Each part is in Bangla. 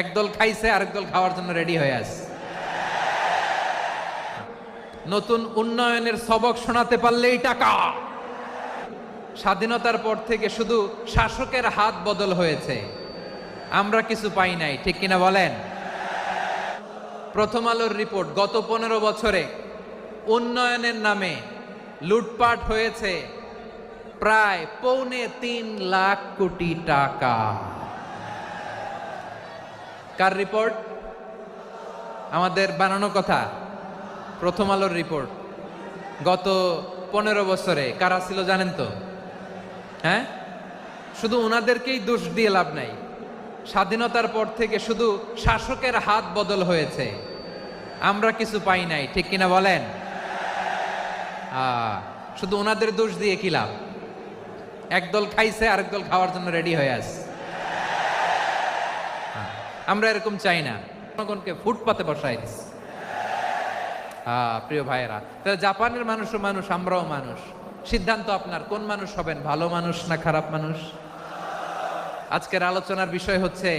একদল খাইছে, আরেক দল খাওয়ার জন্য রেডি হয়ে আছে। নতুন উন্নয়নের সবক শোনাতে পারলেই টাকা। স্বাধীনতার পর থেকে শুধু শাসকের হাত বদল হয়েছে। আমরা কিছু পাই নাই, ঠিক কিনা বলেন? প্রথম আলোর রিপোর্ট, গত পনেরো বছরে উন্নয়নের নামে লুটপাট হয়েছে প্রায় পৌনে তিন লাখ কোটি টাকা। কার রিপোর্ট আমাদের বানানো কথা। প্রথম আলোর রিপোর্ট গত পনেরো বছরে কারা ছিল জানেন তো? হ্যাঁ? শুধু ওনাদেরকেই দোষ দিয়ে লাভ নাই। স্বাধীনতার পর থেকে শুধু শাসকের হাত বদল হয়েছে। আমরা কিছু পাই নাই, ঠিক কিনা বলেন? শুধু ওনাদের দোষ দিয়ে কি লাভ? একদল খাইছে আরেক দল খাওয়ার জন্য রেডি হয়ে আছে। আমরা এরকম চাই না। জনগণকে ফুটপাতে বসাই দিস। প্রিয় ভাইয়েরা তাহলে জাপানের মানুষও মানুষ, আমরাও মানুষ। সিদ্ধান্ত আপনার, কোন মানুষ হবেন, ভালো মানুষ না খারাপ মানুষ? আজকের আলোচনার বিষয় হচ্ছে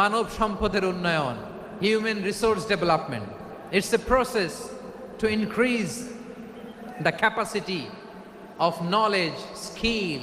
মানব সম্পদের উন্নয়ন human resource development it's a process to increase the capacity of knowledge skill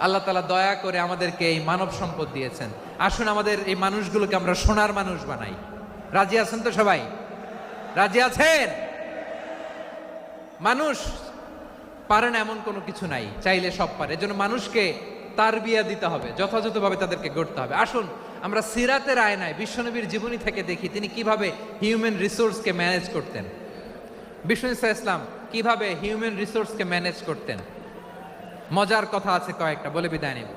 আল্লাহ তালা দয়া করে আমাদেরকে এই মানব সম্পদ দিয়েছেন। আসুন আমাদের এই মানুষগুলোকে আমরা সোনার মানুষ বানাই। রাজি আছেন তো সবাই? রাজি আছেন? মানুষ পারে না এমন কোনো কিছু নাই, চাইলে সব পারে। এজন্য মানুষকে তার বিয়া দিতে হবে, যথাযথভাবে তাদেরকে গড়তে হবে। আসুন, আমরা সিরাতের আয়নায় বিশ্বনবীর জীবনী থেকে দেখি তিনি কীভাবে হিউম্যান রিসোর্সকে ম্যানেজ করতেন। বিষ্ণু ইসা ইসলাম কীভাবে হিউম্যান রিসোর্সকে ম্যানেজ করতেন? মজার কথা আছে কয়েকটা, বলে বিদায় নেব।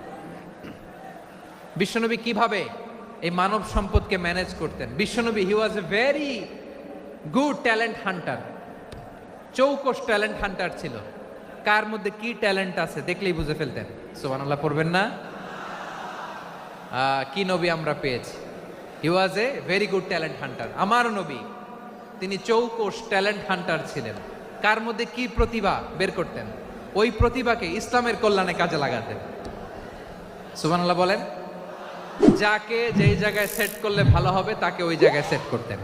বিশ্বনবী কীভাবে এই মানব সম্পদকে ম্যানেজ করতেন? বিশ্বনবী he was a very good talent hunter চৌকস talent hunter ছিল। কার মধ্যে কি ট্যালেন্ট আছে দেখলেই বুঝে ফেলতেন। সুবহানাল্লাহ, পড়বেন না? কি নবী আমরা পেয়েছি? He was a very good talent hunter আমার নবী, তিনি চৌকস ট্যালেন্ট হান্টার ছিলেন। কার মধ্যে কি প্রতিভা বের করতেন? ওই প্রতিভাকে ইসলামের কল্যাণে কাজে লাগাতেন সুবানাল্লাহ বলেন, যাকে যেই জায়গায় সেট করলে ভালো হবে, তাকে ওই জায়গায় সেট করতেন।